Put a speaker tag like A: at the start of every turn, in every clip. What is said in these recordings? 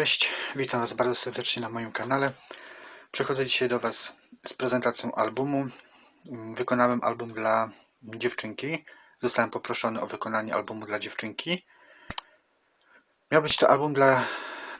A: Cześć, witam Was bardzo serdecznie na moim kanale. Przychodzę dzisiaj do Was z prezentacją albumu. Wykonałem album dla dziewczynki. Zostałem poproszony o wykonanie albumu dla dziewczynki. Miał być to album dla.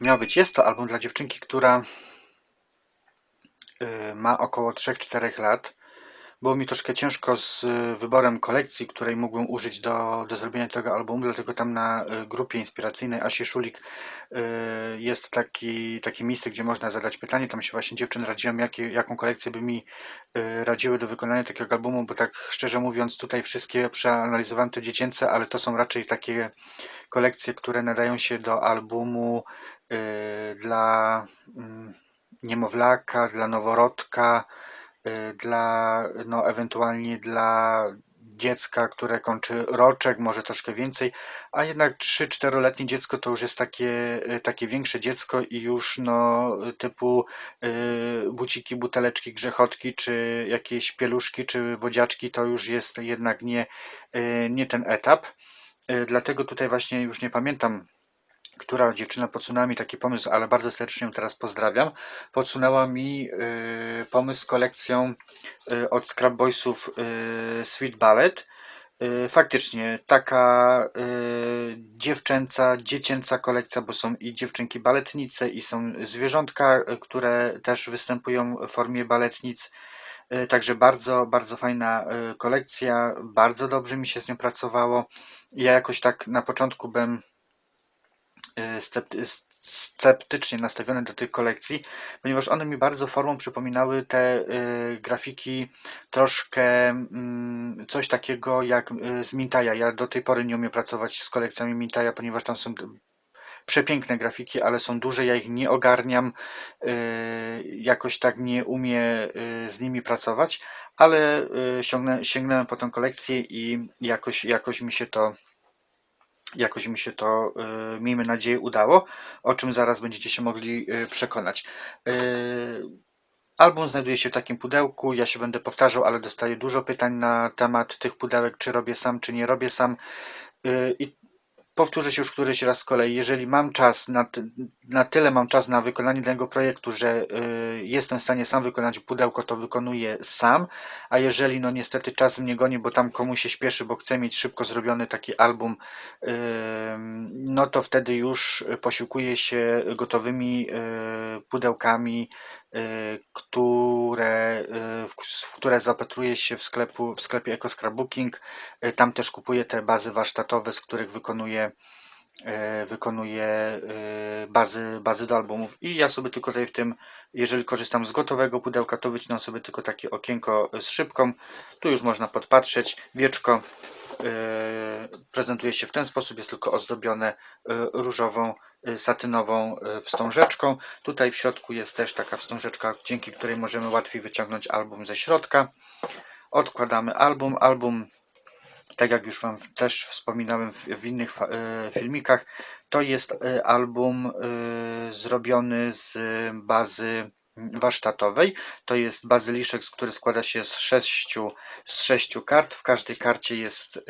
A: Miał być, jest to album dla dziewczynki, która y, ma około 3-4 lat. Było mi troszkę ciężko z y, wyborem kolekcji, której mógłbym użyć do, do zrobienia tego albumu, dlatego tam na y, grupie inspiracyjnej Asi Szulik y, jest taki, takie miejsce, gdzie można zadać pytanie. Tam się właśnie dziewczyn radziłem, jakie, jaką kolekcję by mi radziły do wykonania takiego albumu, bo tak szczerze mówiąc, tutaj wszystkie przeanalizowałem te dziecięce, ale to są raczej takie kolekcje, które nadają się do albumu dla mm, niemowlaka, dla noworodka, dla, no ewentualnie dla dziecka, które kończy roczek, może troszkę więcej, a jednak 3-4-letnie dziecko to już jest takie, y, takie większe dziecko i już no typu y, buciki, buteleczki, grzechotki, czy jakieś pieluszki, czy wodziaczki, to już jest jednak nie, y, nie ten etap. Y, Dlatego tutaj właśnie już nie pamiętam, która dziewczyna podsunęła mi taki pomysł, ale bardzo serdecznie ją teraz pozdrawiam. Podsunęła mi y, pomysł z kolekcją y, od Scrap Boysów y, Sweet Ballet. Y, faktycznie taka y, dziewczęca, dziecięca kolekcja, bo są i dziewczynki baletnice, i są zwierzątka, y, które też występują w formie baletnic. Y, Także bardzo, bardzo fajna y, kolekcja, bardzo dobrze mi się z nią pracowało. Ja jakoś tak na początku scepty- sceptycznie nastawiony do tych kolekcji, ponieważ one mi bardzo formą przypominały te y, grafiki troszkę mm, coś takiego jak y, z Mintaja. Ja do tej pory nie umiem pracować z kolekcjami Mintaja, ponieważ tam są przepiękne grafiki, ale są duże, ja ich nie ogarniam, jakoś tak nie umiem z nimi pracować, ale sięgnę, sięgnąłem po tą kolekcję i jakoś, jakoś mi się to jakoś mi się to, y, miejmy nadzieję, udało, o czym zaraz będziecie się mogli y, przekonać. Y, Album znajduje się w takim pudełku. Ja się będę powtarzał, ale dostaję dużo pytań na temat tych pudełek, czy robię sam, czy nie robię sam. I powtórzę się już któryś raz z kolei. Jeżeli mam czas, na, na tyle mam czas na wykonanie danego projektu, że y, jestem w stanie sam wykonać pudełko, to wykonuję sam. A jeżeli no niestety czas mnie goni, bo tam komuś się śpieszy, bo chce mieć szybko zrobiony taki album, ym, no to wtedy już posiłkuję się gotowymi y, pudełkami, y, które, y, w w które zapatruję się w, sklepu, w sklepie Eco Scrapbooking. Y, Tam też kupuję te bazy warsztatowe, z których wykonuję e, wykonuję e, bazy, bazy do albumów i ja sobie tylko tutaj w tym, jeżeli korzystam z gotowego pudełka, to wycinam sobie tylko takie okienko z szybką. Tu już można podpatrzeć. Wieczko prezentuje się w ten sposób, jest tylko ozdobione e, różową, e, satynową e, wstążeczką. Tutaj w środku jest też taka wstążeczka, dzięki której możemy łatwiej wyciągnąć album ze środka. Odkładamy album. Album tak jak już Wam też wspominałem w, innych e, filmikach, to jest e, album e, zrobiony z bazy warsztatowej. To jest bazyliszek, który składa się z sześciu, z sześciu kart. W każdej karcie jest e,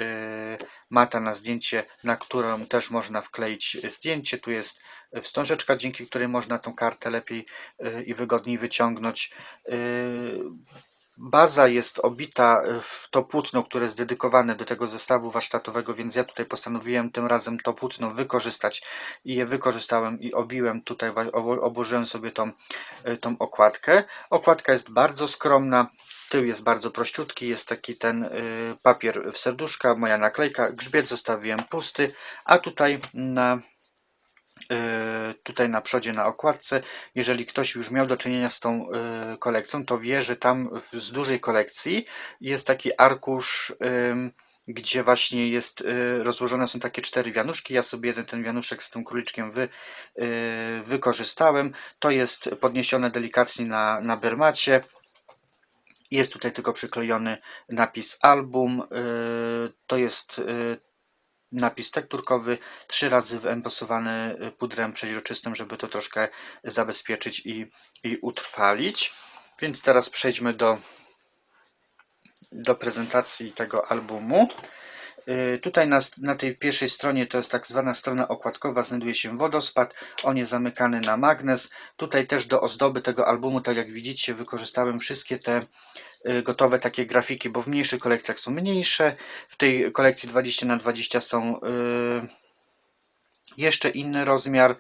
A: mata na zdjęcie, na którą też można wkleić zdjęcie. Tu jest wstążeczka, dzięki której można tą kartę lepiej e, i wygodniej wyciągnąć. E, Baza jest obita w to płótno, które jest dedykowane do tego zestawu warsztatowego, więc ja tutaj postanowiłem tym razem to płótno wykorzystać i je wykorzystałem i obiłem tutaj, obłożyłem sobie tą, y, tą okładkę. Okładka jest bardzo skromna, tył jest bardzo prościutki, jest taki ten y, papier w serduszka, moja naklejka, grzbiet zostawiłem pusty, a tutaj na tutaj na przodzie na okładce. Jeżeli ktoś już miał do czynienia z tą y, kolekcją, to wie, że tam z dużej kolekcji jest taki arkusz, gdzie właśnie jest y, rozłożone są takie cztery wianuszki. Ja sobie jeden ten wianuszek z tym króliczkiem wy, wykorzystałem. To jest podniesione delikatnie na, na bermacie. Jest tutaj tylko przyklejony napis album. To jest napis tekturkowy, trzy razy wyembosowany y, pudrem przeźroczystym, żeby to troszkę zabezpieczyć i, i utrwalić. Więc teraz przejdźmy do, do prezentacji tego albumu. Y, Tutaj na, na tej pierwszej stronie to jest tak zwana strona okładkowa, znajduje się wodospad, on jest zamykany na magnes. Tutaj też do ozdoby tego albumu, tak jak widzicie, wykorzystałem wszystkie te gotowe takie grafiki, bo w mniejszych kolekcjach są mniejsze, w tej kolekcji 20 na 20 są y, jeszcze inny rozmiar,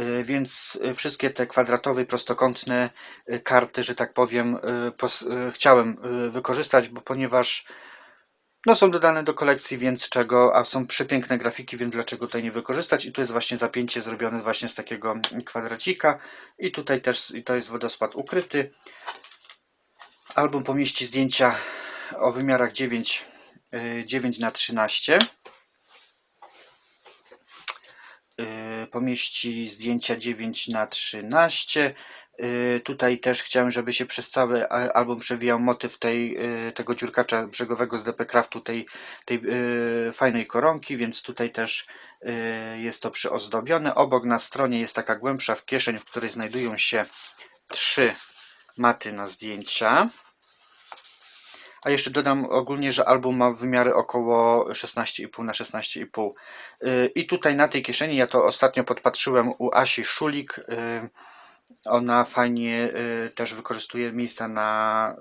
A: y, więc y, wszystkie te kwadratowe prostokątne y, karty, że tak powiem, y, y, chciałem y, wykorzystać, bo ponieważ no są dodane do kolekcji, więc czego, a są przepiękne grafiki, więc dlaczego tutaj nie wykorzystać? I tu jest właśnie zapięcie zrobione właśnie z takiego kwadracika i tutaj też i to jest wodospad ukryty. Album pomieści zdjęcia o wymiarach 9, y, 9 na 13 y, pomieści zdjęcia 9 na 13 Y, Tutaj też chciałem, żeby się przez cały album przewijał motyw tej, tego dziurkacza brzegowego z DP Craftu, tej, tej fajnej koronki, więc tutaj też jest to przyozdobione. Obok na stronie jest taka głębsza w kieszeń, w której znajdują się trzy maty na zdjęcia. A jeszcze dodam ogólnie, że album ma wymiary około 16,5 na 16,5. Y, I tutaj na tej kieszeni, ja to ostatnio podpatrzyłem u Asi Szulik. y, Ona fajnie y, też wykorzystuje miejsca na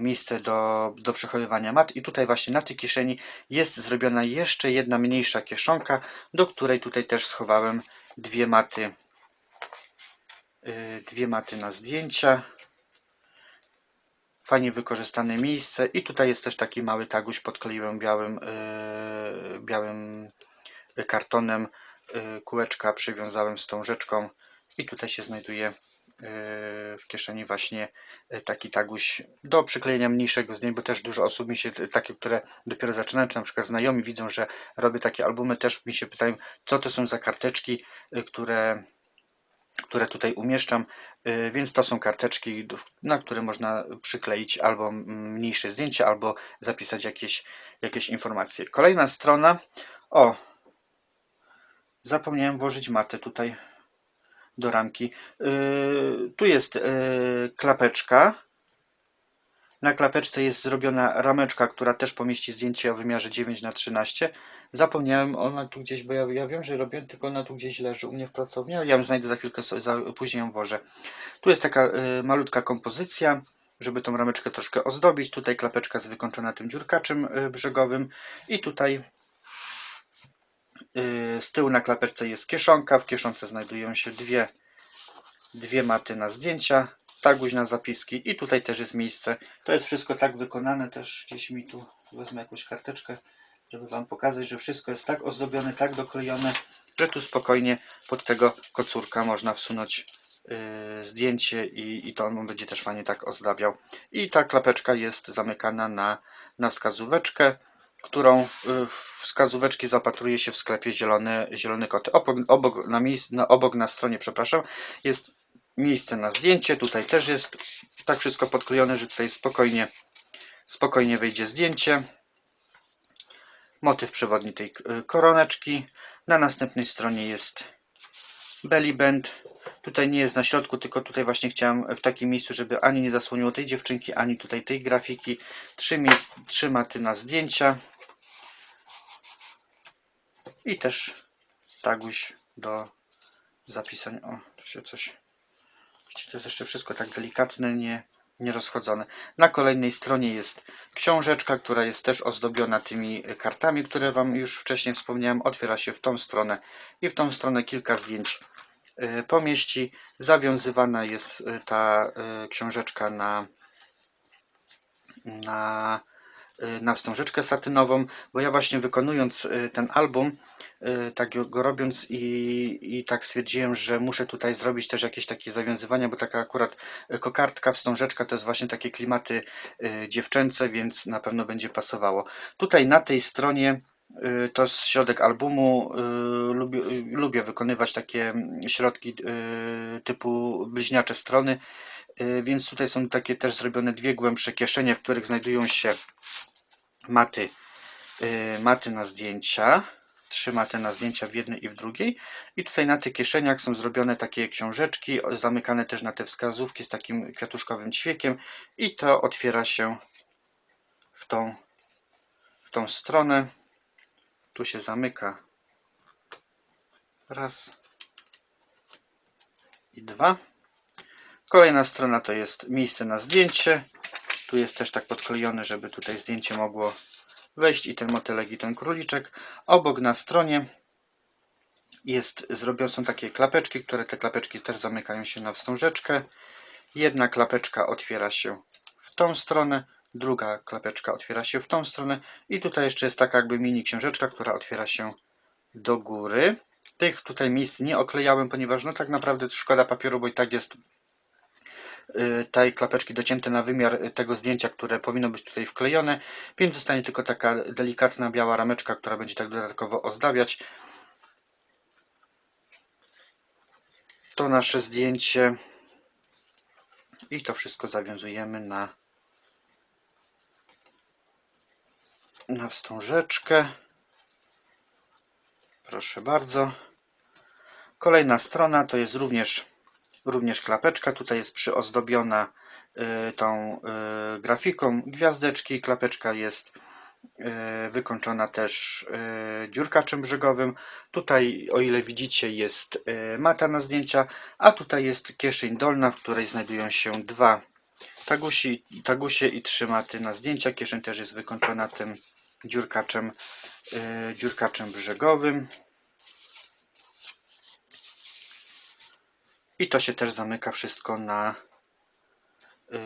A: miejsce do, do przechowywania mat. I tutaj właśnie na tej kieszeni jest zrobiona jeszcze jedna mniejsza kieszonka, do której tutaj też schowałem dwie maty. Dwie maty na zdjęcia fajnie wykorzystane miejsce. I tutaj jest też taki mały taguś podkleiłem białym, yy, białym kartonem. Yy, kółeczka przywiązałem z tą rzeczką. I tutaj się znajduje yy, w kieszeni właśnie yy, taki taguś do przyklejenia mniejszego z niej, bo też dużo osób mi się, takie, które dopiero zaczynają, czy na przykład znajomi widzą, że robię takie albumy, też mi się pytają, co to są za karteczki, yy, które które tutaj umieszczam, y, więc to są karteczki, na które można przykleić albo mniejsze zdjęcie, albo zapisać jakieś, jakieś informacje. Kolejna strona. O, zapomniałem włożyć matę tutaj do ramki. Y, Tu jest y, klapeczka. Na klapeczce jest zrobiona rameczka, która też pomieści zdjęcie o wymiarze 9 na 13 Zapomniałem, ona tu gdzieś, bo ja, ja wiem, że robię, tylko ona tu gdzieś leży u mnie w pracowni, ale ja ją znajdę za chwilkę, za, później ją włożę. Tu jest taka y, malutka kompozycja, żeby tą rameczkę troszkę ozdobić. Tutaj klapeczka jest wykończona tym dziurkaczem y, brzegowym i tutaj y, z tyłu na klapeczce jest kieszonka. W kieszonce znajdują się dwie, dwie maty na zdjęcia, taguś na zapiski i tutaj też jest miejsce. To jest wszystko tak wykonane, też gdzieś mi tu wezmę jakąś karteczkę, żeby Wam pokazać, że wszystko jest tak ozdobione, tak doklejone, że tu spokojnie pod tego kocurka można wsunąć yy, zdjęcie i, i to on będzie też fajnie tak ozdabiał. I ta klapeczka jest zamykana na, na wskazóweczkę, którą yy, wskazóweczki zapatruje się w sklepie Zielony, zielony Kot. Obok, obok, na miejsc, obok na stronie, przepraszam, jest miejsce na zdjęcie. Tutaj też jest tak wszystko podklejone, że tutaj spokojnie, spokojnie wejdzie zdjęcie motyw przewodni tej y, koroneczki. Na następnej stronie jest belly band. Tutaj nie jest na środku, tylko tutaj właśnie chciałem w takim miejscu, żeby ani nie zasłoniło tej dziewczynki, ani tutaj tej grafiki. Trzy, miejsc, trzy maty na zdjęcia. I też taguś do zapisania. O, tu się coś... To jest jeszcze wszystko tak delikatne, nie, nierozchodzone. Na kolejnej stronie jest książeczka, która jest też ozdobiona tymi kartami, które Wam już wcześniej wspomniałem. Otwiera się w tą stronę i w tą stronę kilka zdjęć y, pomieści. Zawiązywana jest y, ta y, książeczka na, na, na wstążeczkę satynową, bo ja właśnie wykonując ten album, tak go robiąc i, i tak stwierdziłem, że muszę tutaj zrobić też jakieś takie zawiązywania, bo taka akurat kokardka, wstążeczka to jest właśnie takie klimaty y, dziewczęce, więc na pewno będzie pasowało. Tutaj na tej stronie y, to jest środek albumu. Lubię, lubię wykonywać takie środki typu bliźniacze strony, więc tutaj są takie też zrobione dwie głębsze kieszenie, w których znajdują się maty maty na zdjęcia. Trzy maty na zdjęcia w jednej i w drugiej. I tutaj na tych kieszeniach są zrobione takie książeczki, zamykane też na te wskazówki z takim kwiatuszkowym ćwiekiem. I to otwiera się w tą, w tą stronę. Tu się zamyka. Raz i dwa. Kolejna strona to jest miejsce na zdjęcie. Tu jest też tak podklejone, żeby tutaj zdjęcie mogło wejść i ten motylek i ten króliczek. Obok na stronie jest zrobione są takie klapeczki, które te klapeczki też zamykają się na wstążeczkę. Jedna klapeczka otwiera się w tą stronę, druga klapeczka otwiera się w tą stronę i tutaj jeszcze jest taka jakby mini książeczka, która otwiera się do góry. Tych tutaj miejsc nie oklejałem, ponieważ no tak naprawdę szkoda papieru, bo i tak jest tej klapeczki docięte na wymiar y, tego zdjęcia, które powinno być tutaj wklejone, więc zostanie tylko taka delikatna biała rameczka, która będzie tak dodatkowo ozdabiać. To nasze zdjęcie i to wszystko zawiązujemy na na wstążeczkę. Proszę bardzo. Kolejna strona to jest również, również klapeczka. Tutaj jest przyozdobiona y, tą y, grafiką gwiazdeczki. Klapeczka jest y, wykończona też dziurkaczem brzegowym. Tutaj, o ile widzicie, jest mata na zdjęcia, a tutaj jest kieszeń dolna, w której znajdują się dwa tagusi, tagusie i trzy maty na zdjęcia. Kieszeń też jest wykończona tym dziurkaczem, dziurkaczem brzegowym. I to się też zamyka wszystko na, y,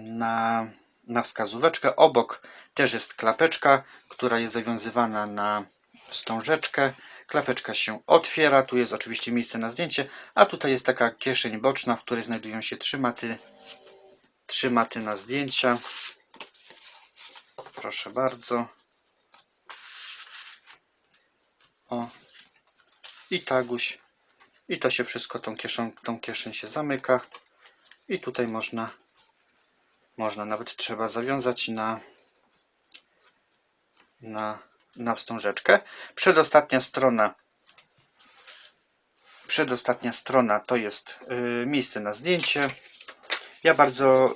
A: na, na wskazóweczkę. Obok też jest klapeczka, która jest zawiązywana na wstążeczkę. Klapeczka się otwiera, tu jest oczywiście miejsce na zdjęcie, a tutaj jest taka kieszeń boczna, w której znajdują się trzy maty, trzy maty na zdjęcia. Proszę bardzo. O. I taguś. I to się wszystko, tą kieszeń, tą kieszeń się zamyka. I tutaj można, można nawet trzeba zawiązać na, na, na wstążeczkę. Przedostatnia strona przedostatnia strona to jest y, miejsce na zdjęcie. Ja bardzo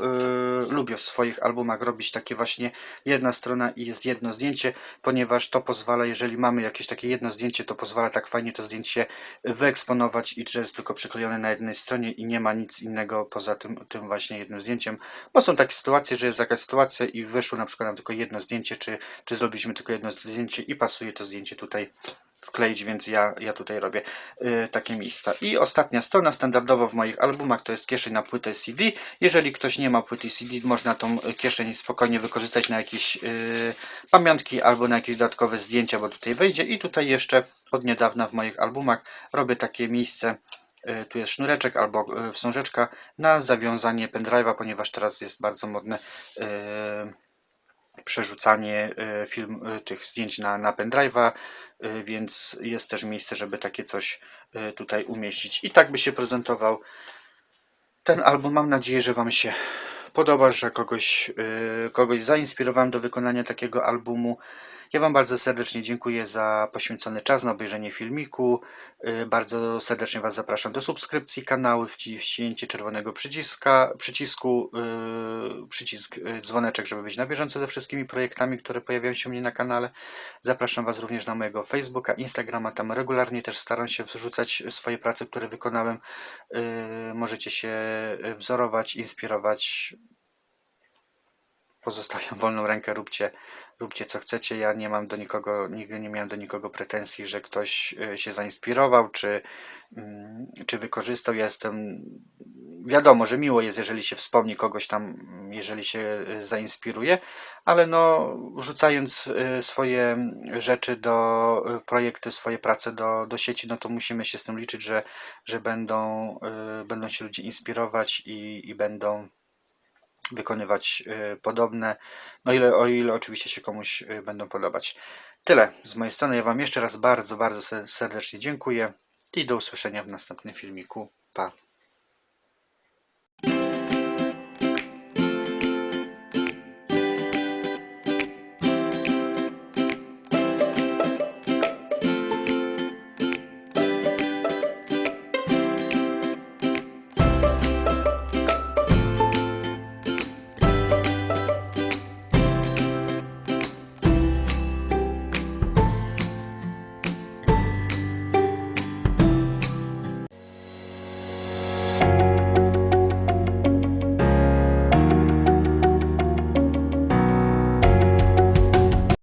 A: y, lubię w swoich albumach robić takie właśnie jedna strona i jest jedno zdjęcie, ponieważ to pozwala, jeżeli mamy jakieś takie jedno zdjęcie, to pozwala tak fajnie to zdjęcie wyeksponować i że jest tylko przyklejone na jednej stronie i nie ma nic innego poza tym, tym właśnie jednym zdjęciem. Bo są takie sytuacje, że jest jakaś sytuacja i wyszło na przykład nam tylko jedno zdjęcie, czy, czy zrobiliśmy tylko jedno zdjęcie i pasuje to zdjęcie tutaj wkleić, więc ja, ja tutaj robię y, takie miejsca. I ostatnia strona, standardowo w moich albumach, to jest kieszeń na płytę CD. Jeżeli ktoś nie ma płyty CD, można tą kieszeń spokojnie wykorzystać na jakieś y, pamiątki albo na jakieś dodatkowe zdjęcia, bo tutaj wejdzie. I tutaj jeszcze od niedawna w moich albumach robię takie miejsce, y, tu jest sznureczek albo y, wstążeczka na zawiązanie pendrive'a, ponieważ teraz jest bardzo modne y, przerzucanie y, film, y, tych zdjęć na, na pendrive'a, y, więc jest też miejsce, żeby takie coś tutaj umieścić. I tak by się prezentował ten album. Mam nadzieję, że Wam się podoba, że kogoś, kogoś zainspirowałem do wykonania takiego albumu. Ja Wam bardzo serdecznie dziękuję za poświęcony czas na obejrzenie filmiku. Y, Bardzo serdecznie Was zapraszam do subskrypcji kanału, wci- wciśnięcie czerwonego przyciska, przycisku, y, przycisk y, dzwoneczek, żeby być na bieżąco ze wszystkimi projektami, które pojawiają się u mnie na kanale. Zapraszam Was również na mojego Facebooka, Instagrama. Tam regularnie też staram się wrzucać swoje prace, które wykonałem. Możecie się wzorować, inspirować. Pozostawiam wolną rękę, róbcie, róbcie co chcecie. Ja nie mam do nikogo, nigdy nie miałem do nikogo pretensji, że ktoś y, się zainspirował, czy, mm, czy wykorzystał. Ja jestem, wiadomo, że miło jest, jeżeli się wspomni kogoś tam, mm, jeżeli się y, zainspiruje, ale no, rzucając y, swoje rzeczy do projekty, swoje prace do, do sieci, no to musimy się z tym liczyć, że, że będą, będą się ludzie inspirować i, i będą wykonywać y, podobne, no ile, o ile oczywiście się komuś y, będą podobać. Tyle z mojej strony. Ja Wam jeszcze raz bardzo, bardzo se- serdecznie dziękuję i do usłyszenia w następnym filmiku. Pa!